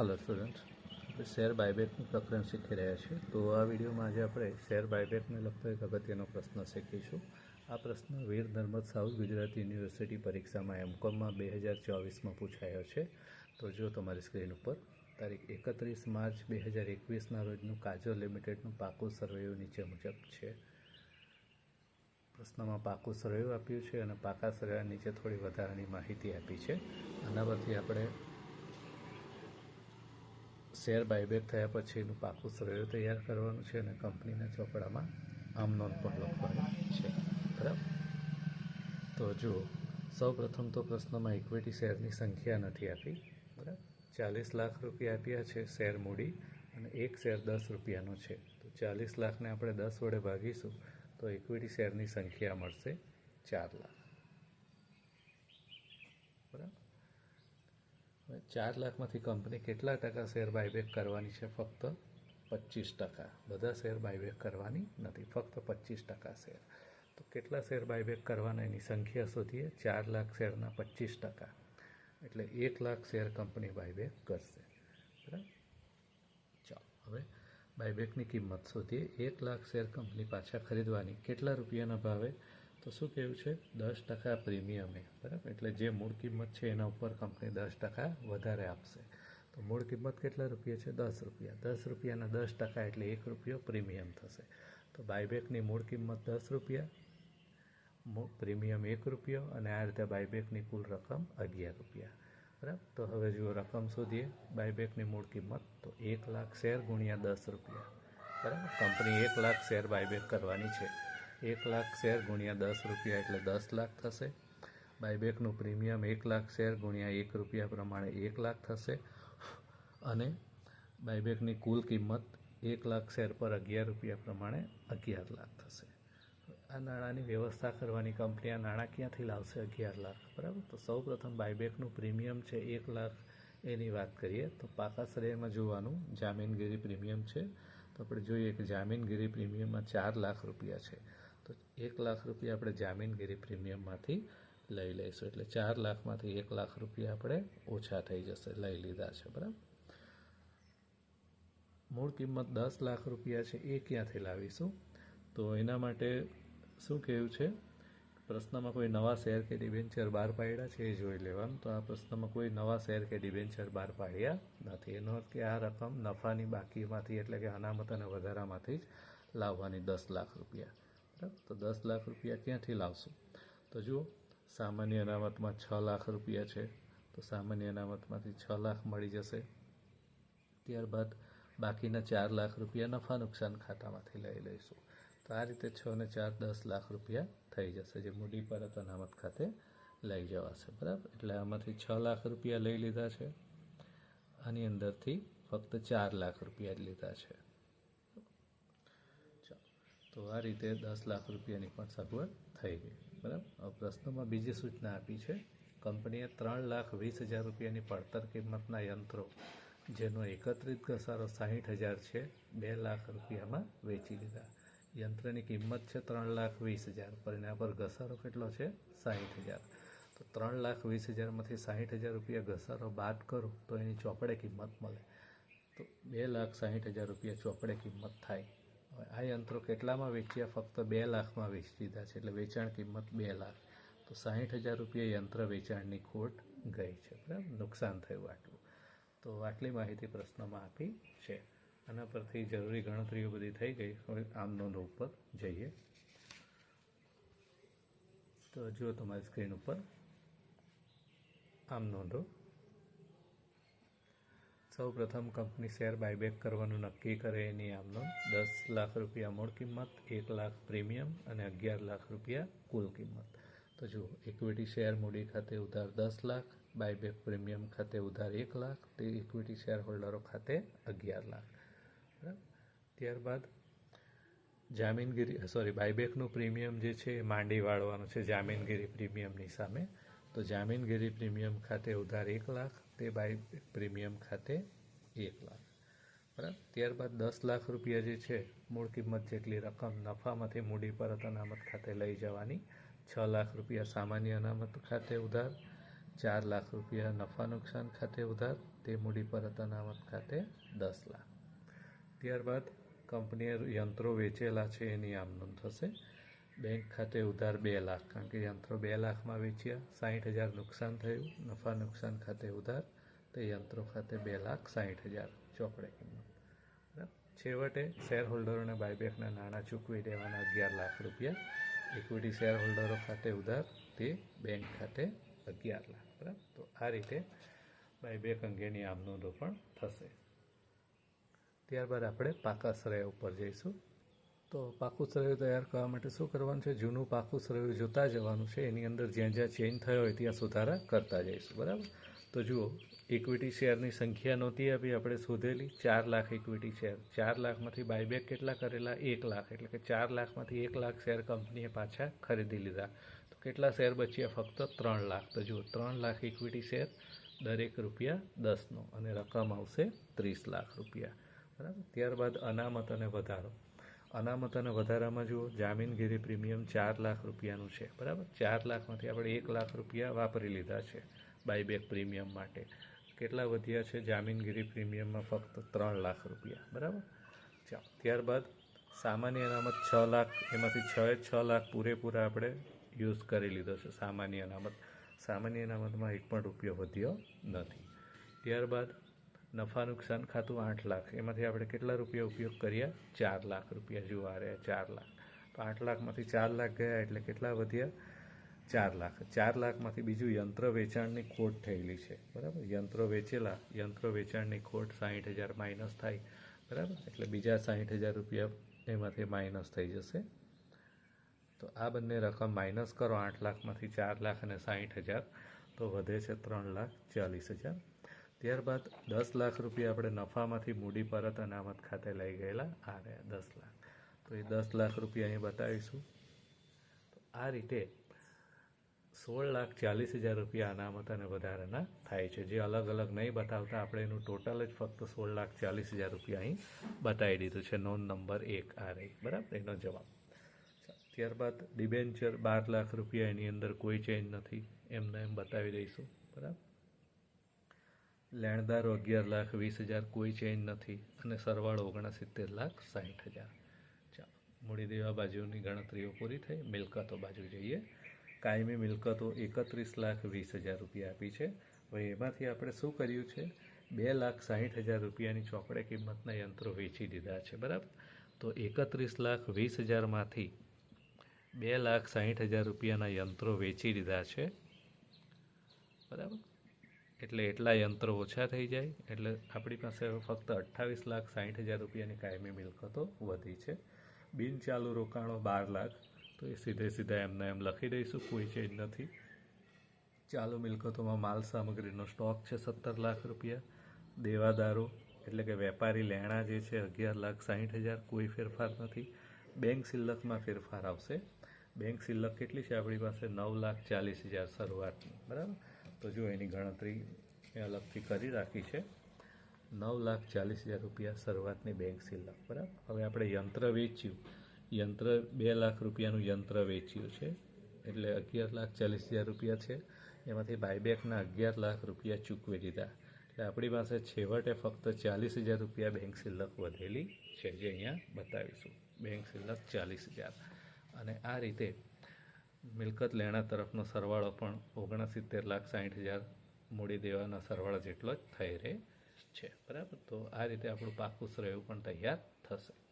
Hello student. Share બાયબેકનું પ્રકરણ શીખી રહ્યા છીએ. તો આ વિડીયોમાં આજે આપણે શેર બાયબેકને લગતો એક અગત્યનો પ્રશ્ન શીખીશું. આ પ્રશ્ન વીર નર્મદ સાઉથ ગુજરાત યુનિવર્સિટી પરીક્ષામાં એમકોમમાં બે હજાર ચોવીસમાં પૂછાયો છે. તો જો તમારી સ્ક્રીન ઉપર તારીખ એકત્રીસ માર્ચ બે હજાર એકવીસના રોજનું કાજલ લિમિટેડનું પાકું સર્વેયું નીચે મુજબ છે. પ્રશ્નમાં પાકું સર્વેયું આપ્યું છે અને પાકા સર્વે નીચે થોડી વધારાની માહિતી આપી છે. આના પરથી આપણે શેર બાયબેક થયા પછી એનું પાકું સર્વે તૈયાર કરવાનું છે અને કંપનીના ચોપડામાં આમ નોંધ પણ લખવાની છે. બરાબર? તો જુઓ સૌ પ્રથમ તો પ્રશ્નમાં ઇક્વિટી શેરની સંખ્યા નથી આપી. બરાબર? ચાલીસ લાખ રૂપિયા આપ્યા છે શેર મૂડી અને એક શેર દસ રૂપિયાનો છે. તો ચાલીસ લાખને આપણે દસ વડે ભાગીશું તો ઇક્વિટી શેરની સંખ્યા મળશે ચાર લાખ બરાબર હવે ચાર લાખમાંથી કંપની કેટલા ટકા શેર બાયબેક કરવાની છે? ફક્ત પચીસ ટકા. બધા શેર બાયબેક કરવાની નથી. ફક્ત પચીસ ટકા શેર. તો કેટલા શેર બાયબેક કરવાના એની સંખ્યા શોધીએ? ચાર લાખ શેરના પચીસ ટકા. એટલે એક લાખ શેર કંપની બાયબેક કરશે. બરાબર? ચાલો, હવે બાયબેકની કિંમત શોધીએ. એક લાખ શેર કંપની પાછા ખરીદવાની કેટલા રૂપિયાના ભાવે? તો શું કહેવું છે? દસ ટકા પ્રીમિયમે બરાબર? એટલે જે મૂળ કિંમત છે એના ઉપર કંપની દસ ટકા વધારે આપશે. તો મૂળ કિંમત કેટલા રૂપિયા છે? દસ રૂપિયા. દસ રૂપિયાના દસ ટકા એટલે એક રૂપિયો પ્રીમિયમ થશે. તો બાયબેકની મૂળ કિંમત દસ રૂપિયા પ્રીમિયમ એક રૂપિયો અને આ રીતે બાયબેકની કુલ રકમ અગિયાર રૂપિયા. બરાબર? તો હવે જુઓ રકમ શોધીએ. બાયબેકની મૂળ કિંમત તો એક લાખ શેર ગુણ્યા દસ રૂપિયા. બરાબર? કંપની એક લાખ શેર બાયબેક કરવાની છે. એક લાખ શેર ગુણ્યા દસ રૂપિયા એટલે દસ લાખ થશે. બાયબેકનું પ્રીમિયમ એક લાખ શેર ગુણ્યા એક રૂપિયા પ્રમાણે એક લાખ થશે. અને બાયબેકની કુલ કિંમત એક લાખ શેર પર અગિયાર રૂપિયા પ્રમાણે અગિયાર લાખ થશે. આ નાણાંની વ્યવસ્થા કરવાની કંપની આ નાણાં ક્યાંથી લાવશે અગિયાર લાખ? બરાબર? તો સૌ પ્રથમ બાયબેકનું પ્રીમિયમ છે એક લાખ એની વાત કરીએ તો પાકા શ્રેયમાં જોવાનું જામીનગીરી પ્રીમિયમ છે. તો આપણે જોઈએ કે જામીનગીરી પ્રીમિયમમાં ચાર લાખ રૂપિયા છે. તો એક લાખ રૂપિયા આપણે જામીનગીરી પ્રીમિયમમાંથી લઈ લઈશું. એટલે ચાર લાખમાંથી એક લાખ રૂપિયા આપણે ઓછા થઈ જશે, લઈ લીધા છે, બરાબર? મૂળ કિંમત દસ લાખ રૂપિયા છે, એ ક્યાંથી લાવીશું? તો એના માટે શું કહ્યું છે? પ્રશ્નમાં કોઈ નવા શેર કે ડિબેન્ચર બહાર પાડ્યા છે, એ જોઈ લેવાનું. તો આ પ્રશ્નમાં કોઈ નવા શેર કે ડિબેન્ચર બહાર પાડ્યા નથી. એનો અર્થ કે આ રકમ નફાની બાકીમાંથી એટલે કે અનામત અને વધારામાંથી જ લાવવાની દસ લાખ રૂપિયા. તો દસ લાખ રૂપિયા ક્યાંથી લાવશું? તો જુઓ, સામાન્ય અનામતમાં છ લાખ રૂપિયા છે, તો સામાન્ય અનામતમાંથી છ લાખ મળી જશે. ત્યારબાદ બાકીના ચાર લાખ રૂપિયા નફા નુકસાન ખાતામાંથી લઈ લઈશું. તો આ રીતે છ ને ચાર દસ લાખ રૂપિયા થઈ જશે, જે મૂડી પરત અનામત ખાતે લઈ જવાશે. બરાબર? એટલે આમાંથી છ લાખ રૂપિયા લઈ લીધા છે. આની અંદરથી ફક્ત ચાર લાખ રૂપિયા જ લીધા છે. તો આ રીતે દસ લાખ રૂપિયાની પણ સગવડ થઈ ગઈ. બરાબર? પ્રશ્નમાં બીજી સૂચના આપી છે. કંપનીએ ત્રણ લાખ વીસ હજાર રૂપિયાની પડતર કિંમતના યંત્રો, જેનો એકત્રિત ઘસારો સાહીઠ હજાર છે, બે લાખ રૂપિયામાં વેચી લીધા યંત્રની કિંમત છે ત્રણ લાખ વીસ હજાર. પર એના પર ઘસારો કેટલો છે? સાહીઠ હજાર. તો ત્રણ લાખ વીસ હજારમાંથી સાહીઠ હજાર રૂપિયા ઘસારો બાદ કરું તો એની ચોપડે કિંમત મળે. તો બે લાખ સાહીઠ હજાર રૂપિયા ચોપડે કિંમત થાય. આ યંત્રો કેટલામાં વેચ્યા? ફક્ત બે લાખમાં વેચી દીધા છે. એટલે વેચાણ કિંમત બે લાખ. તો સાહીઠ હજાર રૂપિયા યંત્ર વેચાણની ખોટ ગઈ છે. બરાબર? નુકસાન થયું આટલું. તો આટલી માહિતી પ્રશ્નમાં આપી છે. આના પરથી જરૂરી ગણતરીઓ બધી થઈ ગઈ. હવે આમ નોંધ ઉપર જઈએ. તો જુઓ તમારી સ્ક્રીન ઉપર. આમ નોંધો. સૌ પ્રથમ કંપની શેર બાયબેક કરવાનું નક્કી કરે એની આમનો દસ લાખ રૂપિયા મૂળ કિંમત, એક લાખ પ્રીમિયમ અને અગિયાર લાખ રૂપિયા કુલ કિંમત. તો જુઓ ઇક્વિટી શેર મૂડી ખાતે ઉધાર દસ લાખ બાયબેક પ્રીમિયમ ખાતે ઉધાર એક લાખ, તે ઇક્વિટી શેર હોલ્ડરો ખાતે અગિયાર લાખ. બરાબર? ત્યારબાદ જામીનગીરી સોરી બાયબેકનું પ્રીમિયમ જે છે એ માંડી વાળવાનું છે જામીનગીરી પ્રીમિયમની સામે. તો જામીનગીરી પ્રીમિયમ ખાતે ઉધાર એક લાખ તે બાય પ્રીમિયમ ખાતે એક લાખ. બરાબર? ત્યારબાદ દસ લાખ રૂપિયા જે છે, મૂળ કિંમત જેટલી રકમ નફામાંથી મૂડી પરત અનામત ખાતે લઈ જવાની. છ લાખ રૂપિયા સામાન્ય અનામત ખાતે ઉધાર, ચાર લાખ રૂપિયા નફા નુકસાન ખાતે ઉધાર, તે મૂડી પરત અનામત ખાતે દસ લાખ. ત્યારબાદ કંપનીએ યંત્રો વેચેલા છે, એની આમ નોંધ થશે. બેંક ખાતે ઉધાર બે લાખ, કારણ કે યંત્રો બે લાખમાં વેચ્યા સાહીઠ હજાર નુકસાન થયું, નફા નુકસાન ખાતે ઉધાર, તે યંત્રો ખાતે બે લાખ સાહીઠ હજાર, ચોપડે કિંમત. છેવટે શેર હોલ્ડરોને બાયબેકના નાણાં ચૂકવી દેવાના અગિયાર લાખ રૂપિયા. ઇક્વિટી શેર હોલ્ડરો ખાતે ઉધાર, તે બેંક ખાતે અગિયાર લાખ. બરાબર? તો આ રીતે બાયબેક અંગેની આમનોંધો પણ થશે. ત્યારબાદ આપણે પાકા શ્રેય ઉપર જઈશું. તો પાકું શ્રેય તૈયાર કરવા માટે શું કરવાનું છે? જૂનું પાકું શ્રેય જોતા જવાનું છે. એની અંદર જ્યાં જ્યાં ચેન્જ થયો હોય ત્યાં સુધારા કરતા જઈશું. બરાબર? તો જુઓ ઇક્વિટી શેરની સંખ્યા નહોતી આપી આપણે શોધેલી. ચાર લાખ ઇક્વિટી શેર ચાર લાખમાંથી બાયબેક કેટલા કરેલા? એક લાખ. એટલે કે ચાર લાખમાંથી એક લાખ શેર કંપનીએ પાછા ખરીદી લીધા. તો કેટલા શેર બચ્યા? ફક્ત ત્રણ લાખ. તો જુઓ, ત્રણ લાખ ઇક્વિટી શેર દરેક રૂપિયા દસનો. અને રકમ આવશે ત્રીસ લાખ રૂપિયા. બરાબર? ત્યારબાદ અનામત અને વધારો. અનામત અને વધારામાં જુઓ જામીનગીરી પ્રીમિયમ ચાર લાખ રૂપિયાનું છે, બરાબર? ચાર લાખમાંથી આપણે એક લાખ રૂપિયા વાપરી લીધા છે બાયબેક પ્રીમિયમ માટે. કેટલા વધ્યા છે જામીનગીરી પ્રીમિયમમાં? ફક્ત ત્રણ લાખ રૂપિયા, બરાબર? ચાલો, ત્યારબાદ સામાન્ય અનામત છ લાખ, એમાંથી છ છ લાખ પૂરેપૂરા આપણે યુઝ કરી લીધો છે સામાન્ય અનામત. સામાન્ય અનામતમાં એક પણ રૂપિયો વધ્યો નથી. ત્યારબાદ નફા નુકસાન ખાતું આઠ લાખ. એમાંથી આપણે કેટલા રૂપિયા ઉપયોગ કર્યા? ચાર લાખ રૂપિયા જોવા રહ્યા ચાર લાખ. તો આઠ લાખમાંથી ચાર લાખ ગયા એટલે કેટલા વધ્યા? ચાર લાખ. ચાર લાખમાંથી બીજું યંત્ર વેચાણની ખોટ થયેલી છે. બરાબર? યંત્રો વેચેલા, યંત્ર વેચાણની ખોટ સાહીઠ હજાર માઇનસ થાય. બરાબર? એટલે બીજા સાહીઠ હજાર રૂપિયા એમાંથી માઇનસ થઈ જશે. તો આ બંને રકમ માઇનસ કરો આઠ લાખમાંથી ચાર લાખ અને સાહીઠ હજાર. તો વધે છે ત્રણ લાખ ચાલીસ હજાર. ત્યારબાદ દસ લાખ રૂપિયા આપણે નફામાંથી મૂડી પરત અનામત ખાતે લઈ ગયેલા આ રહ્યા દસ લાખ. તો એ દસ લાખ રૂપિયા અહીં બતાવીશું. તો આ રીતે સોળ લાખ ચાલીસ હજાર રૂપિયા અનામત અને વધારાના થાય છે. જે અલગ અલગ નહીં બતાવતા, આપણે એનું ટોટલ જ ફક્ત સોળ લાખ ચાલીસ હજાર રૂપિયા અહીં બતાવી દીધું છે. નોંધ નંબર એક આ રહી. બરાબર? એનો જવાબ. ત્યારબાદ ડિબેન્ચર બાર લાખ રૂપિયા એની અંદર કોઈ ચેન્જ નથી. એમને એમ બતાવી દઈશું. બરાબર? લેણદારો અગિયાર લાખ, વીસ હજાર કોઈ ચેન્જ નથી અને સરવાળો ઓગણસિત્તેર લાખ સાહીઠ હજાર. ચાલો, મૂડી દેવા બાજુની ગણતરીઓ પૂરી થઈ, મિલકતો બાજુ જઈએ. કાયમી મિલકતો એકત્રીસ લાખ, વીસ હજાર રૂપિયા આપી છે. હવે એમાંથી આપણે શું કર્યું છે? બે લાખ સાહીઠ હજાર રૂપિયાની ચોપડે કિંમતના યંત્રો વેચી દીધા છે, બરાબર? તો એકત્રીસ લાખ, વીસ હજારમાંથી બે લાખ સાહીઠ હજાર રૂપિયાના યંત્રો વેચી દીધા છે, બરાબર? એટલે એટલા યંત્રો ઓછા થઈ જાય. એટલે આપણી પાસે ફક્ત અઠ્ઠાવીસ લાખ સાહીઠ હજાર રૂપિયાની કાયમી મિલકતો વધી છે. બિન ચાલુ રોકાણો બાર લાખ. તો એ સીધે સીધા એમને એમ લખી દઈશું, કોઈ ચેન્જ નથી. ચાલુ મિલકતોમાં માલ સામગ્રીનો સ્ટોક છે સત્તર લાખ રૂપિયા. દેવાદારો, એટલે કે વેપારી લેણા જે છે અગિયાર લાખ સાહીઠ હજાર, કોઈ ફેરફાર નથી. બેંક સિલ્લકમાં ફેરફાર આવશે. બેંક સિલ્લક કેટલી છે? આપણી પાસે નવ લાખ ચાલીસ હજાર શરૂઆતની. બરાબર? તો જો એની ગણતરી એ અલગથી કરી રાખી છે. નવ લાખ ચાલીસ હજાર રૂપિયા શરૂઆતની બેંક સિલક બરાબર? હવે આપણે યંત્ર વેચ્યું. યંત્ર બે લાખ રૂપિયાનું યંત્ર વેચ્યું છે. એટલે અગિયાર લાખ ચાલીસ હજાર રૂપિયા છે. એમાંથી બાયબેકના અગિયાર લાખ રૂપિયા ચૂકવી દીધા. એટલે આપણી પાસે છેવટે ફક્ત ચાલીસ હજાર રૂપિયા બેંક સિલક વધેલી છે, જે અહીંયા બતાવીશું. બેંક સિલક ચાલીસ હજાર. અને આ રીતે મિલકત લેણા તરફનો સરવાળો પણ ઓગણસિત્તેર લાખ સાહીઠ હજાર મૂડી દેવાના સરવાળા જેટલો જ થઈ રહે છે. બરાબર? તો આ રીતે આપણું પાકું શ્રેય પણ તૈયાર થશે.